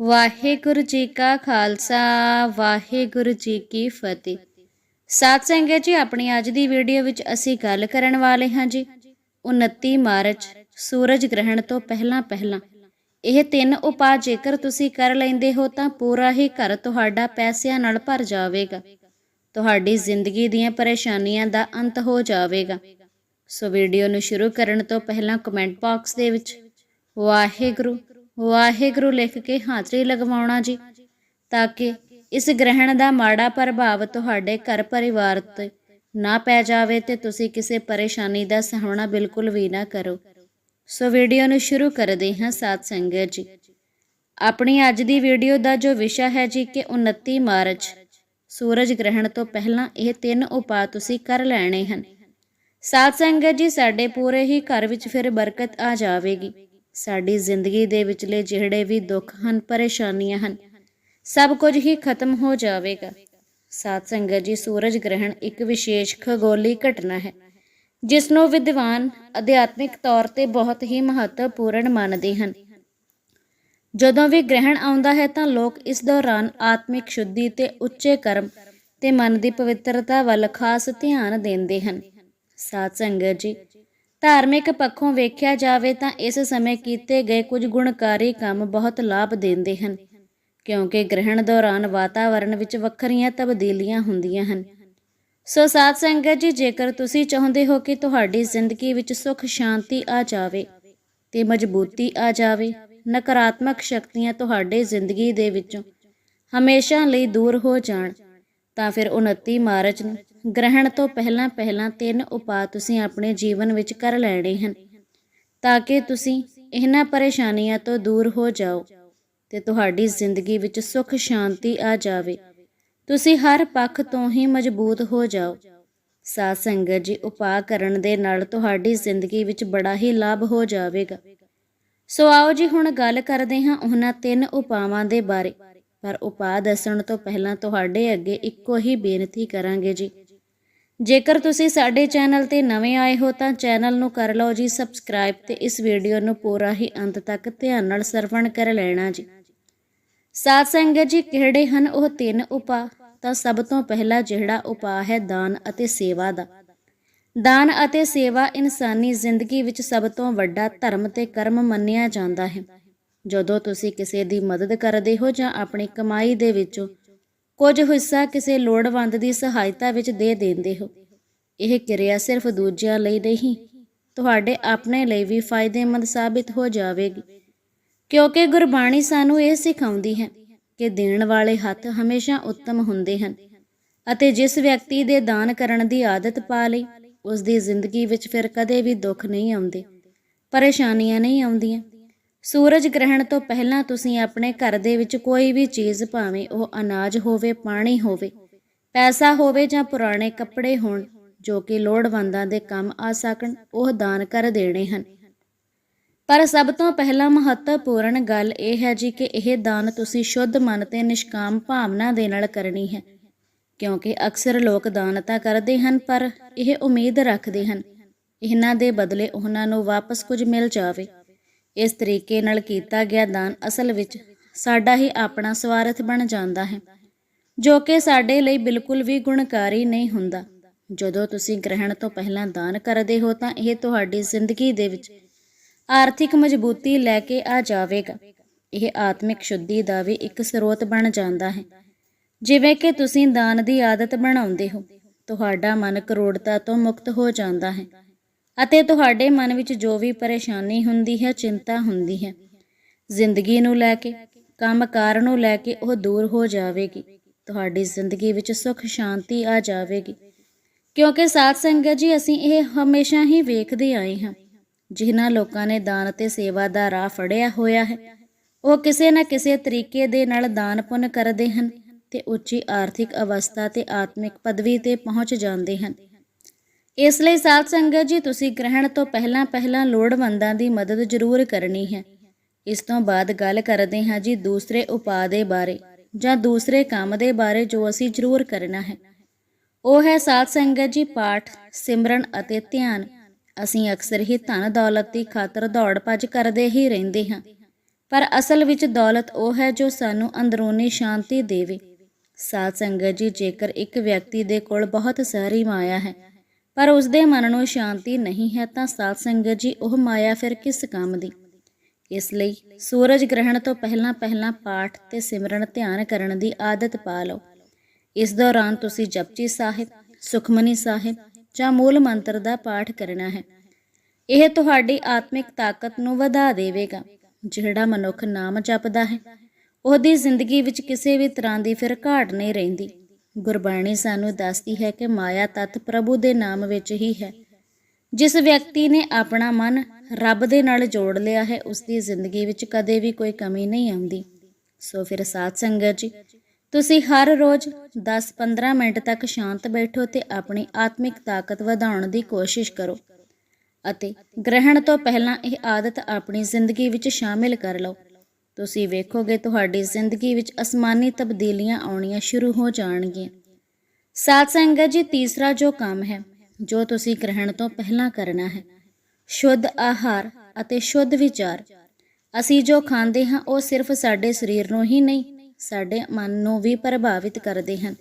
ਵਾਹਿਗੁਰੂ ਜੀ ਕਾ ਖਾਲਸਾ, ਵਾਹਿਗੁਰੂ ਜੀ ਕੀ ਫਤਿਹ। ਸਾਧ ਸੰਗਤ ਜੀ, ਆਪਣੀ ਅੱਜ ਦੀ ਵੀਡੀਓ ਵਿੱਚ ਅਸੀਂ ਗੱਲ ਕਰਨ ਵਾਲੇ ਹਾਂ ਜੀ 29 ਮਾਰਚ, ਸੂਰਜ ਗ੍ਰਹਿਣ ਤੋਂ ਪਹਿਲਾਂ ਪਹਿਲਾਂ। ਇਹ ਤਿੰਨ ਉਪਾਅ ਜੇਕਰ ਤੁਸੀਂ ਕਰ ਲੈਂਦੇ ਹੋ ਤਾਂ ਪੂਰਾ ਹੀ ਘਰ ਤੁਹਾਡਾ ਪੈਸਿਆਂ ਨਾਲ ਭਰ ਜਾਵੇਗਾ। ਤੁਹਾਡੀ ਜ਼ਿੰਦਗੀ ਦੀਆਂ ਪਰੇਸ਼ਾਨੀਆਂ ਦਾ ਅੰਤ ਹੋ ਜਾਵੇਗਾ। ਸੋ ਵੀਡੀਓ ਨੂੰ ਸ਼ੁਰੂ ਕਰਨ ਤੋਂ ਪਹਿਲਾਂ ਕਮੈਂਟ ਬਾਕਸ ਦੇ ਵਿੱਚ, ਵਾਹਿਗੁਰੂ ਵਾਹਿਗੁਰੂ ਲਿਖ ਕੇ ਹਾਜ਼ਰੀ ਲਗਵਾਉਣਾ ਜੀ, ਤਾਂ ਕਿ ਇਸ ਗ੍ਰਹਿਣ ਦਾ ਮਾੜਾ ਪ੍ਰਭਾਵ ਤੁਹਾਡੇ ਘਰ ਪਰਿਵਾਰ ਤੇ ਨਾ ਪੈ ਜਾਵੇ ਤੇ ਤੁਸੀਂ ਕਿਸੇ ਪਰੇਸ਼ਾਨੀ ਦਾ ਸਾਹਮਣਾ ਬਿਲਕੁਲ ਵੀ ਨਾ ਕਰੋ। ਸੋ ਵੀਡੀਓ ਨੂੰ ਸ਼ੁਰੂ ਕਰਦੇ ਹਾਂ ਸਾਧ ਸੰਗਤ ਜੀ। ਆਪਣੀ ਅੱਜ ਦੀ ਵੀਡੀਓ ਦਾ ਜੋ ਵਿਸ਼ਾ ਹੈ ਜੀ ਕਿ 29 ਮਾਰਚ, ਸੂਰਜ ਗ੍ਰਹਿਣ ਤੋਂ ਪਹਿਲਾਂ ਇਹ ਤਿੰਨ ਉਪਾਅ ਤੁਸੀਂ ਕਰ ਲੈਣੇ ਹਨ। ਸਾਧ ਸੰਗਤ ਜੀ, ਸਾਡੇ ਪੂਰੇ ਹੀ ਘਰ ਵਿੱਚ ਫਿਰ ਬਰਕਤ ਆ ਜਾਵੇਗੀ। ਸਾਡੀ ਜ਼ਿੰਦਗੀ ਦੇ ਵਿਚਲੇ ਜਿਹੜੇ ਵੀ ਦੁੱਖ ਹਨ, ਪਰੇਸ਼ਾਨੀਆਂ ਹਨ, ਸਭ ਕੁਝ ਹੀ ਖਤਮ ਹੋ ਜਾਵੇਗਾ। ਸਾਧ ਸੰਗਤ ਜੀ, ਸੂਰਜ ਗ੍ਰਹਿਣ ਇੱਕ ਵਿਸ਼ੇਸ਼ ਖਗੋਲੀ ਘਟਨਾ ਹੈ, ਜਿਸ ਨੂੰ ਵਿਦਵਾਨ ਅਧਿਆਤਮਿਕ ਤੌਰ ਤੇ ਬਹੁਤ ਹੀ ਮਹੱਤਵਪੂਰਨ ਮੰਨਦੇ ਹਨ। ਜਦੋਂ ਵੀ ਗ੍ਰਹਿਣ ਆਉਂਦਾ ਹੈ ਤਾਂ ਲੋਕ ਇਸ ਦੌਰਾਨ ਆਤਮਿਕ ਸ਼ੁੱਧੀ ਤੇ ਉੱਚੇ ਕਰਮ ਤੇ ਮਨ ਦੀ ਪਵਿੱਤਰਤਾ ਵੱਲ ਖਾਸ ਧਿਆਨ ਦਿੰਦੇ ਹਨ। ਸਾਧ ਸੰਗਤ ਜੀ ਧਾਰਮਿਕ ਪੱਖੋਂ ਵੇਖਿਆ ਜਾਵੇ ਤਾਂ ਇਸ ਸਮੇਂ ਕੀਤੇ ਗਏ ਕੁਝ ਗੁਣਕਾਰੀ ਕੰਮ ਬਹੁਤ ਲਾਭ ਦਿੰਦੇ ਹਨ, ਕਿਉਂਕਿ ਗ੍ਰਹਿਣ ਦੌਰਾਨ ਵਾਤਾਵਰਣ ਵਿੱਚ ਵੱਖਰੀਆਂ ਤਬਦੀਲੀਆਂ ਹੁੰਦੀਆਂ ਹਨ। ਸੋ ਸਾਧ ਸੰਗਤ ਜੀ, ਜੇਕਰ ਤੁਸੀਂ ਚਾਹੁੰਦੇ ਹੋ ਕਿ ਤੁਹਾਡੀ ਜ਼ਿੰਦਗੀ ਵਿੱਚ ਸੁੱਖ, ਸ਼ਾਂਤੀ ਆ ਜਾਵੇ, ਤੇ ਮਜ਼ਬੂਤੀ ਆ ਜਾਵੇ, ਨਕਾਰਾਤਮਕ ਸ਼ਕਤੀਆਂ ਤੁਹਾਡੇ ਜ਼ਿੰਦਗੀ ਦੇ ਵਿੱਚੋਂ ਹਮੇਸ਼ਾ ਲਈ ਦੂਰ ਹੋ ਜਾਣ, ਤਾਂ ਫਿਰ 29 ਮਾਰਚ ਨੂੰ ਗ੍ਰਹਿਣ ਤੋਂ ਪਹਿਲਾਂ ਪਹਿਲਾਂ ਤਿੰਨ ਉਪਾਅ ਤੁਸੀਂ ਆਪਣੇ ਜੀਵਨ ਵਿੱਚ ਕਰ ਲੈਣੇ ਹਨ, ਤਾਂ ਕਿ ਤੁਸੀਂ ਇਹਨਾਂ ਪਰੇਸ਼ਾਨੀਆਂ ਤੋਂ ਦੂਰ ਹੋ ਜਾਓ ਤੇ ਤੁਹਾਡੀ ਜ਼ਿੰਦਗੀ ਵਿੱਚ ਸੁੱਖ ਸ਼ਾਂਤੀ ਆ ਜਾਵੇ। ਤੁਸੀਂ ਹਰ ਪੱਖ ਤੋਂ ਹੀ ਮਜ਼ਬੂਤ ਹੋ ਜਾਓ। ਸਾਧ ਸੰਗਤ ਜੀ, ਉਪਾਅ ਕਰਨ ਦੇ ਨਾਲ ਤੁਹਾਡੀ ਜ਼ਿੰਦਗੀ ਵਿੱਚ ਬੜਾ ਹੀ ਲਾਭ ਹੋ ਜਾਵੇਗਾ। ਸੋ ਆਓ ਜੀ, ਹੁਣ ਗੱਲ ਕਰਦੇ ਹਾਂ ਉਹਨਾਂ ਤਿੰਨ ਉਪਾਵਾਂ ਦੇ ਬਾਰੇ। ਪਰ ਉਪਾਅ ਦੱਸਣ ਤੋਂ ਪਹਿਲਾਂ ਤੁਹਾਡੇ ਅੱਗੇ ਇੱਕੋ ਹੀ ਬੇਨਤੀ ਕਰਾਂਗੇ ਜੀ। ਜੇਕਰ ਤੁਸੀਂ ਸਾਡੇ ਚੈਨਲ ਤੇ ਨਵੇਂ ਆਏ ਹੋ ਤਾਂ ਚੈਨਲ ਨੂੰ ਕਰ ਲਓ ਜੀ ਸਬਸਕ੍ਰਾਈਬ ਤੇ ਇਸ ਵੀਡੀਓ ਨੂੰ ਪੂਰਾ ਹੀ ਅੰਤ ਤੱਕ ਧਿਆਨ ਨਾਲ ਸਰਵਣ ਕਰ ਲੈਣਾ ਜੀ। ਸਾਧ ਸੰਗਤ ਜੀ, ਕਿਹੜੇ ਹਨ ਉਹ ਤਿੰਨ ਉਪਾਅ? ਤਾਂ ਸਭ ਤੋਂ ਪਹਿਲਾ ਜਿਹੜਾ ਉਪਾਅ ਹੈ ਦਾਨ ਅਤੇ ਸੇਵਾ ਦਾ। ਦਾਨ ਅਤੇ ਸੇਵਾ ਇਨਸਾਨੀ ਜ਼ਿੰਦਗੀ ਵਿੱਚ ਸਭ ਤੋਂ ਵੱਡਾ ਧਰਮ ਤੇ ਕਰਮ ਮੰਨਿਆ ਜਾਂਦਾ ਹੈ। ਜਦੋਂ ਤੁਸੀਂ ਕਿਸੇ ਦੀ ਮਦਦ ਕਰਦੇ ਹੋ ਜਾਂ ਆਪਣੀ ਕਮਾਈ ਦੇ ਵਿੱਚੋਂ ਕੁਝ ਹਿੱਸਾ ਕਿਸੇ ਲੋੜਵੰਦ ਦੀ ਸਹਾਇਤਾ ਵਿੱਚ ਦੇ ਦਿੰਦੇ ਹੋ। ਇਹ ਕਿਰਿਆ ਸਿਰਫ ਦੂਜਿਆਂ ਲਈ ਨਹੀਂ, ਤੁਹਾਡੇ ਆਪਣੇ ਲਈ ਵੀ ਫਾਇਦੇਮੰਦ ਸਾਬਿਤ ਹੋ ਜਾਵੇਗੀ। ਕਿਉਂਕਿ ਗੁਰਬਾਣੀ ਸਾਨੂੰ ਇਹ ਸਿਖਾਉਂਦੀ ਹੈ ਕਿ ਦੇਣ ਵਾਲੇ ਹੱਥ ਹਮੇਸ਼ਾ ਉੱਤਮ ਹੁੰਦੇ ਹਨ ਅਤੇ ਜਿਸ ਵਿਅਕਤੀ ਦੇ ਦਾਨ ਕਰਨ ਦੀ ਆਦਤ ਪਾ ਲਈ, ਉਸ ਦੀ ਜ਼ਿੰਦਗੀ ਵਿੱਚ ਫਿਰ ਕਦੇ ਵੀ ਦੁੱਖ ਨਹੀਂ ਆਉਂਦੇ, ਪਰੇਸ਼ਾਨੀਆਂ ਨਹੀਂ ਆਉਂਦੀਆਂ। ਸੂਰਜ ਗ੍ਰਹਿਣ ਤੋਂ ਪਹਿਲਾਂ ਤੁਸੀਂ ਆਪਣੇ ਘਰ ਦੇ ਵਿੱਚ ਕੋਈ ਵੀ ਚੀਜ਼ ਭਾਵੇਂ ਉਹ ਅਨਾਜ ਹੋਵੇ, ਪਾਣੀ ਹੋਵੇ, ਪੈਸਾ ਹੋਵੇ ਜਾਂ ਪੁਰਾਣੇ ਕੱਪੜੇ ਹੋਣ, ਜੋ ਕਿ ਲੋੜਵੰਦਾਂ ਦੇ ਕੰਮ ਆ ਸਕਣ, ਉਹ ਦਾਨ ਕਰ ਦੇਣੇ ਹਨ। ਪਰ ਸਭ ਤੋਂ ਪਹਿਲਾਂ ਮਹੱਤਵਪੂਰਨ ਗੱਲ ਇਹ ਹੈ ਜੀ ਕਿ ਇਹ ਦਾਨ ਤੁਸੀਂ ਸ਼ੁੱਧ ਮਨ ਤੇ ਨਿਸ਼ਕਾਮ ਭਾਵਨਾ ਦੇ ਨਾਲ ਕਰਨੀ ਹੈ, ਕਿਉਂਕਿ ਅਕਸਰ ਲੋਕ ਦਾਨ ਤਾਂ ਕਰਦੇ ਹਨ, ਪਰ ਇਹ ਉਮੀਦ ਰੱਖਦੇ ਹਨ। ਇਹਨਾਂ ਦੇ ਬਦਲੇ ਉਹਨਾਂ ਨੂੰ ਵਾਪਸ ਕੁਝ ਮਿਲ ਜਾਵੇ। ਇਸ ਤਰੀਕੇ ਨਾਲ ਕੀਤਾ ਗਿਆ ਦਾਨ ਅਸਲ ਵਿੱਚ ਸਾਡਾ ਹੀ ਆਪਣਾ ਸਵਾਰਥ ਬਣ ਜਾਂਦਾ ਹੈ, ਜੋ ਕਿ ਸਾਡੇ ਲਈ ਬਿਲਕੁਲ ਵੀ ਗੁਣਕਾਰੀ ਨਹੀਂ ਹੁੰਦਾ। ਜਦੋਂ ਤੁਸੀਂ ਗ੍ਰਹਿਣ ਤੋਂ ਪਹਿਲਾਂ ਦਾਨ ਕਰਦੇ ਹੋ ਤਾਂ ਇਹ ਤੁਹਾਡੀ ਜ਼ਿੰਦਗੀ ਦੇ ਵਿੱਚ ਆਰਥਿਕ ਮਜ਼ਬੂਤੀ ਲੈ ਕੇ ਆ ਜਾਵੇਗਾ। ਇਹ ਆਤਮਿਕ ਸ਼ੁੱਧੀ ਦਾ ਵੀ ਇੱਕ ਸਰੋਤ ਬਣ ਜਾਂਦਾ ਹੈ। ਜਿਵੇਂ ਕਿ ਤੁਸੀਂ ਦਾਨ ਦੀ ਆਦਤ ਬਣਾਉਂਦੇ ਹੋ, ਤੁਹਾਡਾ ਮਨ ਕਰੋੜਤਾ ਤੋਂ ਮੁਕਤ ਹੋ ਜਾਂਦਾ ਹੈ। ਅਤੇ ਤੁਹਾਡੇ ਮਨ ਵਿੱਚ ਜੋ ਵੀ ਪਰੇਸ਼ਾਨੀ ਹੁੰਦੀ ਹੈ, ਚਿੰਤਾ ਹੁੰਦੀ ਹੈ। ਜ਼ਿੰਦਗੀ ਨੂੰ ਲੈ ਕੇ, ਕੰਮਕਾਰ ਨੂੰ ਲੈ ਕੇ ਉਹ ਦੂਰ ਹੋ ਜਾਵੇਗੀ। ਤੁਹਾਡੀ ਜ਼ਿੰਦਗੀ ਵਿੱਚ ਸੁੱਖ, ਸ਼ਾਂਤੀ ਆ ਜਾਵੇਗੀ। ਕਿਉਂਕਿ ਸਾਧ ਸੰਗਤ ਜੀ, ਅਸੀਂ ਇਹ ਹਮੇਸ਼ਾ ਹੀ ਵੇਖਦੇ ਆਏ ਹਾਂ। ਜਿਨ੍ਹਾਂ ਲੋਕਾਂ ਨੇ ਦਾਨ ਤੇ ਸੇਵਾ ਦਾ ਰਾਹ ਫੜਿਆ ਹੋਇਆ ਹੈ, ਉਹ ਕਿਸੇ ਨਾ ਕਿਸੇ ਤਰੀਕੇ ਦੇ ਨਾਲ ਦਾਨ ਪੁੰਨ ਕਰਦੇ ਹਨ ਤੇ ਉੱਚੀ ਆਰਥਿਕ ਅਵਸਥਾ ਤੇ ਆਤਮਿਕ ਪਦਵੀ ਤੇ ਪਹੁੰਚ ਜਾਂਦੇ ਹਨ। ਇਸ ਲਈ ਸਾਧ ਸੰਗਤ ਜੀ, ਤੁਸੀਂ ਗ੍ਰਹਿਣ ਤੋਂ ਪਹਿਲਾਂ ਪਹਿਲਾਂ ਲੋੜਵੰਦਾਂ ਦੀ ਮਦਦ ਜ਼ਰੂਰ ਕਰਨੀ ਹੈ। ਇਸ ਤੋਂ ਬਾਅਦ ਗੱਲ ਕਰਦੇ ਹਾਂ ਜੀ ਦੂਸਰੇ ਉਪਾਅ ਦੇ ਬਾਰੇ ਜਾਂ ਦੂਸਰੇ ਕੰਮ ਦੇ ਬਾਰੇ ਜੋ ਅਸੀਂ ਜ਼ਰੂਰ ਕਰਨਾ ਹੈ। ਉਹ ਹੈ ਸਾਧ ਸੰਗਤ ਜੀ, ਪਾਠ, ਸਿਮਰਨ ਅਤੇ ਧਿਆਨ। ਅਸੀਂ ਅਕਸਰ ਹੀ ਧਨ ਦੌਲਤ ਦੀ ਖਾਤਰ ਦੌੜ ਭੱਜ ਕਰਦੇ ਹੀ ਰਹਿੰਦੇ ਹਾਂ। ਪਰ ਅਸਲ ਵਿੱਚ ਦੌਲਤ ਉਹ ਹੈ ਜੋ ਸਾਨੂੰ ਅੰਦਰੂਨੀ ਸ਼ਾਂਤੀ ਦੇਵੇ। ਸਾਧ ਸੰਗਤ ਜੀ, ਜੇਕਰ ਇੱਕ ਵਿਅਕਤੀ ਦੇ ਕੋਲ ਬਹੁਤ ਸਾਰੀ ਮਾਇਆ ਹੈ ਪਰ ਉਸ ਦੇ ਮਨ ਨੂੰ ਸ਼ਾਂਤੀ ਨਹੀਂ ਹੈ ਤਾਂ ਸਾਧ ਸੰਗਤ ਜੀ, ਉਹ ਮਾਇਆ ਫਿਰ ਕਿਸ ਕੰਮ ਦੀ? ਇਸ ਲਈ ਸੂਰਜ ਗ੍ਰਹਿਣ ਤੋਂ ਪਹਿਲਾਂ ਪਹਿਲਾਂ ਪਾਠ ਤੇ ਸਿਮਰਨ ਧਿਆਨ ਕਰਨ ਦੀ ਆਦਤ ਪਾ ਲਓ। ਇਸ ਦੌਰਾਨ ਤੁਸੀਂ ਜਪਜੀ ਸਾਹਿਬ, ਸੁਖਮਨੀ ਸਾਹਿਬ ਜਾਂ ਮੂਲ ਮੰਤਰ ਦਾ ਪਾਠ ਕਰਨਾ ਹੈ। ਇਹ ਤੁਹਾਡੀ ਆਤਮਿਕ ਤਾਕਤ ਨੂੰ ਵਧਾ ਦੇਵੇਗਾ। ਜਿਹੜਾ ਮਨੁੱਖ ਨਾਮ ਜਪਦਾ ਹੈ, ਉਹਦੀ ਜ਼ਿੰਦਗੀ ਵਿੱਚ ਕਿਸੇ ਵੀ ਤਰ੍ਹਾਂ ਦੀ ਫਿਰ ਘਾਟ ਨਹੀਂ ਰਹਿੰਦੀ। ਗੁਰਬਾਣੀ ਸਾਨੂੰ ਦੱਸਦੀ ਹੈ ਕਿ ਮਾਇਆ ਤਤ ਪ੍ਰਭੂ ਦੇ ਨਾਮ ਵਿੱਚ ਹੀ ਹੈ। ਜਿਸ ਵਿਅਕਤੀ ਨੇ ਆਪਣਾ ਮਨ ਰੱਬ ਦੇ ਨਾਲ ਜੋੜ ਲਿਆ ਹੈ ਉਸ ਦੀ ਜ਼ਿੰਦਗੀ ਵਿੱਚ ਕਦੇ ਵੀ ਕੋਈ ਕਮੀ ਨਹੀਂ ਆਉਂਦੀ। ਸੋ ਫਿਰ ਸਾਧ ਸੰਗਤ ਜੀ, ਤੁਸੀਂ ਹਰ ਰੋਜ਼ 10-15 ਮਿੰਟ ਤੱਕ ਸ਼ਾਂਤ ਬੈਠੋ ਤੇ ਆਪਣੀ ਆਤਮਿਕ ਤਾਕਤ ਵਧਾਉਣ ਦੀ ਕੋਸ਼ਿਸ਼ ਕਰੋ ਅਤੇ ਗ੍ਰਹਿਣ ਤੋਂ ਪਹਿਲਾਂ ਇਹ ਆਦਤ ਆਪਣੀ ਜ਼ਿੰਦਗੀ ਵਿੱਚ ਸ਼ਾਮਿਲ ਕਰ ਲਓ। ਤੁਸੀਂ ਵੇਖੋਗੇ ਤੁਹਾਡੀ ਜ਼ਿੰਦਗੀ ਵਿੱਚ ਅਸਮਾਨੀ ਤਬਦੀਲੀਆਂ ਆਉਣੀਆਂ ਸ਼ੁਰੂ ਹੋ ਜਾਣਗੀਆਂ। ਸਾਧ ਸੰਗਤ ਜੀ, ਤੀਸਰਾ ਜੋ ਕੰਮ ਹੈ, ਜੋ ਤੁਸੀਂ ਗ੍ਰਹਿਣ ਤੋਂ ਪਹਿਲਾਂ ਕਰਨਾ ਹੈ, ਸ਼ੁੱਧ ਆਹਾਰ ਅਤੇ ਸ਼ੁੱਧ ਵਿਚਾਰ। ਅਸੀਂ ਜੋ ਖਾਂਦੇ ਹਾਂ, ਉਹ ਸਿਰਫ ਸਾਡੇ ਸਰੀਰ ਨੂੰ ਹੀ ਨਹੀਂ, ਸਾਡੇ ਮਨ ਨੂੰ ਵੀ ਪ੍ਰਭਾਵਿਤ ਕਰਦੇ ਹਨ।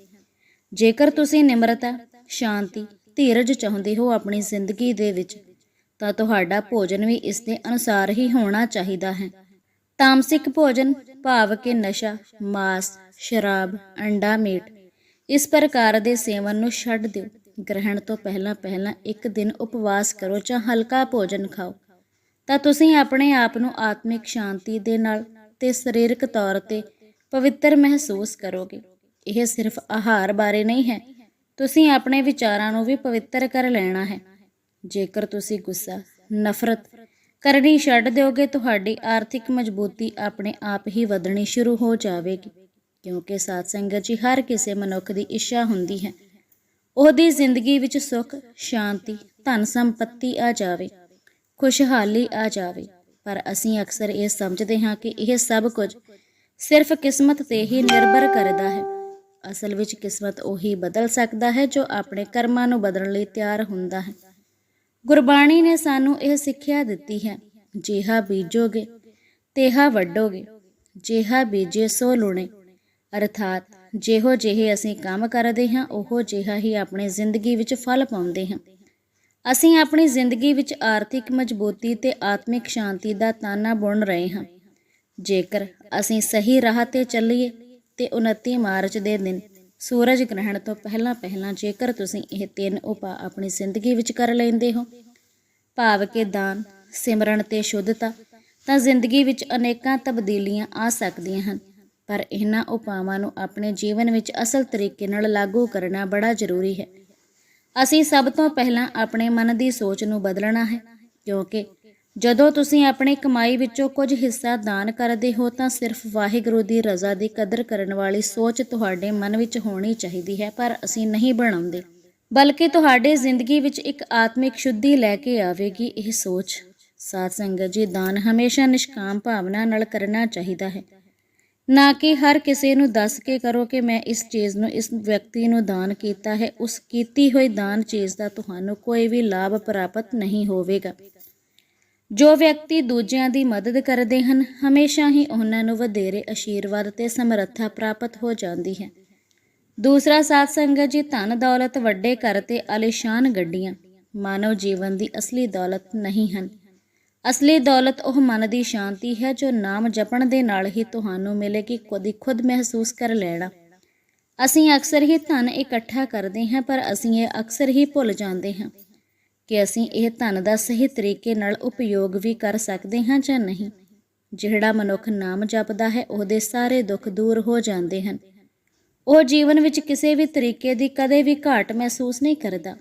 ਜੇਕਰ ਤੁਸੀਂ ਨਿਮਰਤਾ, ਸ਼ਾਂਤੀ, ਧੀਰਜ ਚਾਹੁੰਦੇ ਹੋ ਆਪਣੀ ਜ਼ਿੰਦਗੀ ਦੇ ਵਿੱਚ, ਤਾਂ ਤੁਹਾਡਾ ਭੋਜਨ ਵੀ ਇਸ ਦੇ ਅਨੁਸਾਰ ਹੀ ਹੋਣਾ ਚਾਹੀਦਾ ਹੈ। ਤਾਮਸਿਕ ਭੋਜਨ ਭਾਵ ਕਿ ਨਸ਼ਾ, ਮਾਸ, ਸ਼ਰਾਬ, ਅੰਡਾ, ਮੀਟ। ਇਸ ਪ੍ਰਕਾਰ ਦੇ ਸੇਵਨ ਨੂੰ ਛੱਡ ਦਿਓ। ਗ੍ਰਹਿਣ ਤੋਂ ਪਹਿਲਾਂ ਪਹਿਲਾਂ ਇੱਕ ਦਿਨ ਉਪਵਾਸ ਕਰੋ ਜਾਂ ਹਲਕਾ ਭੋਜਨ ਖਾਓ। ਤਾਂ ਤੁਸੀਂ ਆਪਣੇ ਆਪ ਨੂੰ ਆਤਮਿਕ ਸ਼ਾਂਤੀ ਦੇ ਨਾਲ ਤੇ ਸਰੀਰਕ ਤੌਰ ਤੇ ਪਵਿੱਤਰ ਮਹਿਸੂਸ ਕਰੋਗੇ। ਇਹ ਸਿਰਫ ਆਹਾਰ ਬਾਰੇ ਨਹੀਂ ਹੈ। ਤੁਸੀਂ ਆਪਣੇ ਵਿਚਾਰਾਂ ਨੂੰ ਵੀ ਪਵਿੱਤਰ ਕਰ ਲੈਣਾ ਹੈ। ਜੇਕਰ ਤੁਸੀਂ ਗੁੱਸਾ, ਨਫ਼ਰਤ ਕਰਨੀ ਛੱਡ ਦਿਓਗੇ, ਤੁਹਾਡੀ ਆਰਥਿਕ ਮਜ਼ਬੂਤੀ ਆਪਣੇ ਆਪ ਹੀ ਵਧਣੀ ਸ਼ੁਰੂ ਹੋ ਜਾਵੇਗੀ। ਕਿਉਂਕਿ ਸਾਧ ਸੰਗਤ ਜੀ, ਹਰ ਕਿਸੇ ਮਨੁੱਖ ਦੀ ਇੱਛਾ ਹੁੰਦੀ ਹੈ। ਉਹਦੀ ਜ਼ਿੰਦਗੀ ਵਿੱਚ ਸੁੱਖ, ਸ਼ਾਂਤੀ, ਧਨ ਸੰਪਤੀ ਆ ਜਾਵੇ, ਖੁਸ਼ਹਾਲੀ ਆ ਜਾਵੇ। ਪਰ ਅਸੀਂ ਅਕਸਰ ਇਹ ਸਮਝਦੇ ਹਾਂ ਕਿ ਇਹ ਸਭ ਕੁਝ ਸਿਰਫ ਕਿਸਮਤ ਤੇ ਹੀ ਨਿਰਭਰ ਕਰਦਾ ਹੈ। ਅਸਲ ਵਿੱਚ ਕਿਸਮਤ ਉਹੀ ਬਦਲ ਸਕਦਾ ਹੈ ਜੋ ਆਪਣੇ ਕਰਮਾਂ ਨੂੰ ਬਦਲਣ ਲਈ ਤਿਆਰ ਹੁੰਦਾ ਹੈ। ਗੁਰਬਾਣੀ ਨੇ ਸਾਨੂੰ ਇਹ ਸਿੱਖਿਆ ਦਿੱਤੀ ਹੈ, ਜਿਹਾ ਬੀਜੋਗੇ, ਤੇਹਾ ਵੱਢੋਗੇ ਜਿਹਾ ਬੀਜੇ ਸੋ ਲੁਣੇ। ਅਰਥਾਤ ਜਿਹੋ ਜਿਹੇ ਅਸੀਂ ਕੰਮ ਕਰਦੇ ਹਾਂ, ਉਹੋ ਜਿਹਾ ਹੀ ਆਪਣੀ ਜ਼ਿੰਦਗੀ ਵਿੱਚ ਫਲ ਪਾਉਂਦੇ ਹਾਂ। ਅਸੀਂ ਆਪਣੀ ਜ਼ਿੰਦਗੀ ਵਿੱਚ ਆਰਥਿਕ ਮਜ਼ਬੂਤੀ ਤੇ ਆਤਮਿਕ ਸ਼ਾਂਤੀ ਦਾ ਤਾਨਾ ਬੁਣ ਰਹੇ ਹਾਂ। ਜੇਕਰ ਅਸੀਂ ਸਹੀ ਰਾਹ ਤੇ ਚੱਲੀਏ ਤੇ 29 ਮਾਰਚ ਦੇ ਦਿਨ ਸੂਰਜ ਗ੍ਰਹਿਣ ਤੋਂ ਪਹਿਲਾਂ ਪਹਿਲਾਂ ਜੇਕਰ ਤੁਸੀਂ ਇਹ ਤਿੰਨ ਉਪਾਅ ਆਪਣੀ ਜ਼ਿੰਦਗੀ ਵਿੱਚ ਕਰ ਲੈਂਦੇ ਹੋ, ਭਾਵ ਕਿ ਦਾਨ, ਸਿਮਰਨ ਤੇ ਸ਼ੁੱਧਤਾ, ਤਾਂ ਜ਼ਿੰਦਗੀ ਵਿੱਚ ਅਨੇਕਾਂ ਤਬਦੀਲੀਆਂ ਆ ਸਕਦੀਆਂ ਹਨ, ਪਰ ਇਹਨਾਂ ਉਪਾਵਾਂ ਨੂੰ ਆਪਣੇ ਜੀਵਨ ਵਿੱਚ ਅਸਲ ਤਰੀਕੇ ਨਾਲ ਲਾਗੂ ਕਰਨਾ ਬੜਾ ਜ਼ਰੂਰੀ ਹੈ। ਅਸੀਂ ਸਭ ਤੋਂ ਪਹਿਲਾਂ ਆਪਣੇ ਮਨ ਦੀ ਸੋਚ ਨੂੰ ਬਦਲਣਾ ਹੈ, ਕਿਉਂਕਿ ਜਦੋਂ ਤੁਸੀਂ ਆਪਣੀ ਕਮਾਈ ਵਿੱਚੋਂ ਕੁਝ ਹਿੱਸਾ ਦਾਨ ਕਰਦੇ ਹੋ ਤਾਂ ਸਿਰਫ ਵਾਹਿਗੁਰੂ ਦੀ ਰਜ਼ਾ ਦੀ ਕਦਰ ਕਰਨ ਵਾਲੀ ਸੋਚ ਤੁਹਾਡੇ ਮਨ ਵਿੱਚ ਹੋਣੀ ਚਾਹੀਦੀ ਹੈ, ਪਰ ਅਸੀਂ ਨਹੀਂ ਬਣਾਉਂਦੇ। ਬਲਕਿ ਤੁਹਾਡੇ ਜ਼ਿੰਦਗੀ ਵਿੱਚ ਇੱਕ ਆਤਮਿਕ ਸ਼ੁੱਧੀ ਲੈ ਕੇ ਆਵੇਗੀ ਇਹ ਸੋਚ। ਸਾਧ ਸੰਗਤ ਜੀ, ਦਾਨ ਹਮੇਸ਼ਾ ਨਿਸ਼ਕਾਮ ਭਾਵਨਾ ਨਾਲ ਕਰਨਾ ਚਾਹੀਦਾ ਹੈ। ਨਾ ਕਿ ਹਰ ਕਿਸੇ ਨੂੰ ਦੱਸ ਕੇ ਕਰੋ ਕਿ ਮੈਂ ਇਸ ਚੀਜ਼ ਨੂੰ, ਇਸ ਵਿਅਕਤੀ ਨੂੰ ਦਾਨ ਕੀਤਾ ਹੈ, ਉਸ ਕੀਤੀ ਹੋਈ ਦਾਨ ਚੀਜ਼ ਦਾ ਤੁਹਾਨੂੰ ਕੋਈ ਵੀ ਲਾਭ ਪ੍ਰਾਪਤ ਨਹੀਂ ਹੋਵੇਗਾ। ਜੋ ਵਿਅਕਤੀ ਦੂਜਿਆਂ ਦੀ ਮਦਦ ਕਰਦੇ ਹਨ, ਹਮੇਸ਼ਾ ਹੀ ਉਹਨਾਂ ਨੂੰ ਵਧੇਰੇ ਆਸ਼ੀਰਵਾਦ ਤੇ ਸਮਰੱਥਾ ਪ੍ਰਾਪਤ ਹੋ ਜਾਂਦੀ ਹੈ। ਦੂਸਰਾ ਸਾਧ ਸੰਗਤ ਜੀ, ਧਨ ਦੌਲਤ ਵੱਡੇ ਘਰ ਤੇ ਆਲੀਸ਼ਾਨ ਗੱਡੀਆਂ, ਮਾਨਵ ਜੀਵਨ ਦੀ ਅਸਲੀ ਦੌਲਤ ਨਹੀਂ ਹਨ। ਅਸਲੀ ਦੌਲਤ ਉਹ ਮਨ ਦੀ ਸ਼ਾਂਤੀ ਹੈ, ਜੋ ਨਾਮ ਜਪਣ ਦੇ ਨਾਲ ਹੀ ਤੁਹਾਨੂੰ ਮਿਲੇਗੀ ਖੁਦ ਖੁਦ ਮਹਿਸੂਸ ਕਰ ਲੈਣਾ। ਅਸੀਂ ਅਕਸਰ ਹੀ ਧਨ ਇਕੱਠਾ ਕਰਦੇ ਹਾਂ, ਪਰ ਅਸੀਂ ਇਹ ਅਕਸਰ ਹੀ ਭੁੱਲ ਜਾਂਦੇ ਹਾਂ। ਕਿ ਅਸੀਂ ਇਹ ਧਨ ਦਾ ਸਹੀ ਤਰੀਕੇ ਨਾਲ ਉਪਯੋਗ ਵੀ ਕਰ ਸਕਦੇ ਹਾਂ ਜਾਂ ਨਹੀਂ। ਜਿਹੜਾ ਮਨੁੱਖ ਨਾਮ ਜਪਦਾ ਹੈ, ਉਹਦੇ ਸਾਰੇ ਦੁੱਖ ਦੂਰ ਹੋ ਜਾਂਦੇ ਹਨ। ਉਹ ਜੀਵਨ ਵਿੱਚ ਕਿਸੇ ਵੀ ਤਰੀਕੇ ਦੀ ਕਦੇ ਵੀ ਘਾਟ ਮਹਿਸੂਸ ਨਹੀਂ ਕਰਦਾ।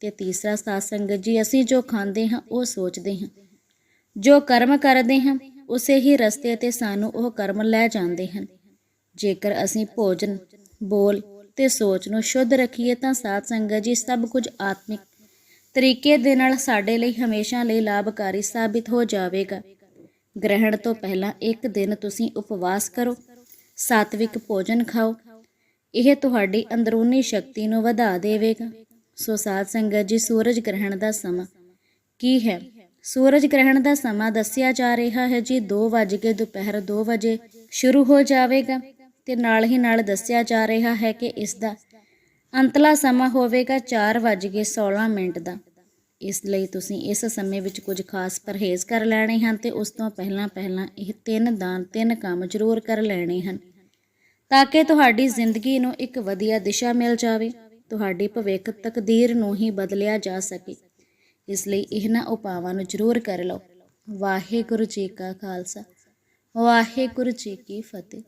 ਤੇ ਤੀਸਰਾ ਸਾਧ ਸੰਗਤ ਜੀ ਅਸੀਂ ਜੋ ਖਾਂਦੇ ਹਾਂ, ਉਹ ਸੋਚਦੇ ਹਾਂ। ਜੋ ਕਰਮ ਕਰਦੇ ਹਾਂ, ਉਸੇ ਹੀ ਰਸਤੇ ਤੇ ਸਾਨੂੰ ਉਹ ਕਰਮ ਲੈ ਜਾਂਦੇ ਹਨ। ਜੇਕਰ ਅਸੀਂ ਭੋਜਨ, ਬੋਲ ਤੇ ਸੋਚ ਨੂੰ ਸ਼ੁੱਧ ਰੱਖੀਏ ਤਾਂ ਸਾਧ ਸੰਗਤ ਜੀ ਸਭ ਕੁਝ ਆਤਮਿਕ ਤਰੀਕੇ ਦੇ ਨਾਲ ਸਾਡੇ ਲਈ ਹਮੇਸ਼ਾ ਲਈ ਲਾਭਕਾਰੀ ਸਾਬਿਤ ਹੋ ਜਾਵੇਗਾ। ਗ੍ਰਹਿਣ ਤੋਂ ਪਹਿਲਾਂ ਇੱਕ ਦਿਨ ਤੁਸੀਂ ਉਪਵਾਸ ਕਰੋ, ਸਾਤਵਿਕ ਭੋਜਨ ਖਾਓ। ਇਹ ਤੁਹਾਡੀ ਅੰਦਰੂਨੀ ਸ਼ਕਤੀ ਨੂੰ ਵਧਾ ਦੇਵੇਗਾ। ਸੋ ਸਾਧ ਸੰਗਤ ਜੀ, ਸੂਰਜ ਗ੍ਰਹਿਣ ਦਾ ਸਮਾਂ ਕੀ ਹੈ? ਸੂਰਜ ਗ੍ਰਹਿਣ ਦਾ ਸਮਾਂ ਦੱਸਿਆ ਜਾ ਰਿਹਾ ਹੈ ਜੀ 2 ਵਜੇ ਦੁਪਹਿਰ 2 ਵਜੇ ਸ਼ੁਰੂ ਹੋ ਜਾਵੇਗਾ ਤੇ ਨਾਲ ਹੀ ਨਾਲ ਦੱਸਿਆ ਜਾ ਰਿਹਾ ਹੈ ਕਿ ਇਸ ਦਾ ਅੰਤਲਾ ਸਮਾਂ ਹੋਵੇਗਾ 4 ਵਜੇ 16 ਮਿੰਟ ਦਾ। ਇਸ ਲਈ ਤੁਸੀਂ ਇਸ ਸਮੇਂ ਵਿੱਚ ਕੁਝ ਖਾਸ ਪਰਹੇਜ਼ ਕਰ ਲੈਣੇ ਹਨ ਤੇ ਉਸ ਤੋਂ ਪਹਿਲਾਂ ਪਹਿਲਾਂ ਇਹ ਤਿੰਨ ਦਾਨ, ਤਿੰਨ ਕੰਮ ਜ਼ਰੂਰ ਕਰ ਲੈਣੇ ਹਨ। ਤਾਂ ਕਿ ਤੁਹਾਡੀ ਜ਼ਿੰਦਗੀ ਨੂੰ ਇੱਕ ਵਧੀਆ ਦਿਸ਼ਾ ਮਿਲ ਜਾਵੇ, ਤੁਹਾਡੀ ਭਵਿੱਖ ਤਕਦੀਰ ਨੂੰ ਹੀ ਬਦਲਿਆ ਜਾ ਸਕੇ। ਇਸ ਲਈ ਇਹਨਾਂ ਉਪਾਵਾਂ ਨੂੰ ਜ਼ਰੂਰ ਕਰ ਲਓ। ਵਾਹਿਗੁਰੂ ਜੀ ਕਾ ਖਾਲਸਾ, ਵਾਹਿਗੁਰੂ ਜੀ ਕੀ ਫਤਿਹ।